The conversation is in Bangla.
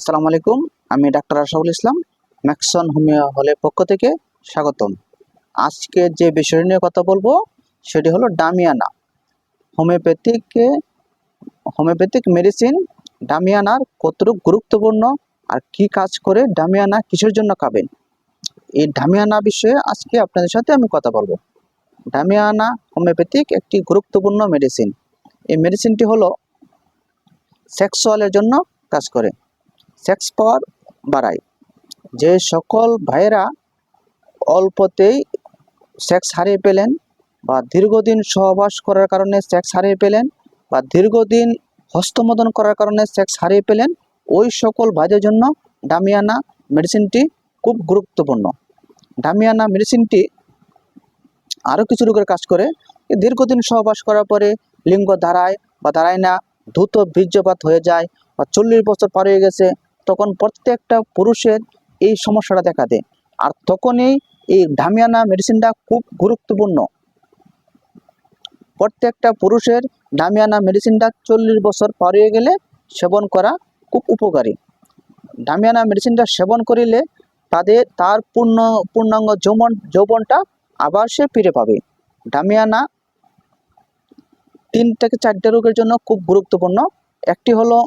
আসসালামু আলাইকুম। আমি doctor Ashaful Islam, Maxon homeo হলের পক্ষ থেকে স্বাগতম। আজকে যে বিষয় নিয়ে কথা বলব, সেটি হলো ডামিয়ানা। হোমিওপ্যাথিকে, হোমিওপ্যাথিক মেডিসিন ডামিয়ানার কতটুকু গুরুত্বপূর্ণ আর কি কাজ করে ডামিয়ানা কিসের জন্য খাবেন? এই ডামিয়ানা বিষয়ে আজকে আপনাদের সাথে আমি কথা বলব। ডামিয়ানা হোমিওপ্যাথিক একটি গুরুত্বপূর্ণ মেডিসিন। এই মেডিসিনটি হলো সেক্সুয়ালের জন্য কাজ করে। সেক্স পাওয়ার বাড়ায়। যে সকল ভাইয়েরা অল্পতেই সেক্স হারিয়ে পেলেন বা দীর্ঘদিন সহবাস করার কারণে সেক্স হারিয়ে পেলেন বা দীর্ঘদিন হস্তমোদন করার কারণে সেক্স হারিয়ে পেলেন, ওই সকল ভাইদের জন্য ডামিয়ানা মেডিসিনটি খুব গুরুত্বপূর্ণ। ডামিয়ানা মেডিসিনটি আরও কিছু রোগের কাজ করে। দীর্ঘদিন সহবাস করার পরে লিঙ্গ দাঁড়ায় বা দাঁড়ায় না, দ্রুত বীর্যপাত হয়ে যায় বা চল্লিশ বছর পার হয়ে গেছে তখন প্রত্যেকটা পুরুষের এই সমস্যাটা দেখা দেয়। আর তখনই এই ডামিয়ানা মেডিসিনটা খুব গুরুত্বপূর্ণ। প্রত্যেকটা পুরুষের ডামিয়ানা মেডিসিনটা চল্লিশ বছর পার হয়ে গেলে সেবন করা খুব উপকারী। ডামিয়ানা মেডিসিনটা সেবন করিলে তাদের, তার পূর্ণ, পূর্ণাঙ্গ যৌবন, যৌবনটা আবার সে ফিরে পাবে। ডামিয়ানা তিন থেকে চারটে রোগের জন্য খুব গুরুত্বপূর্ণ। একটি হলো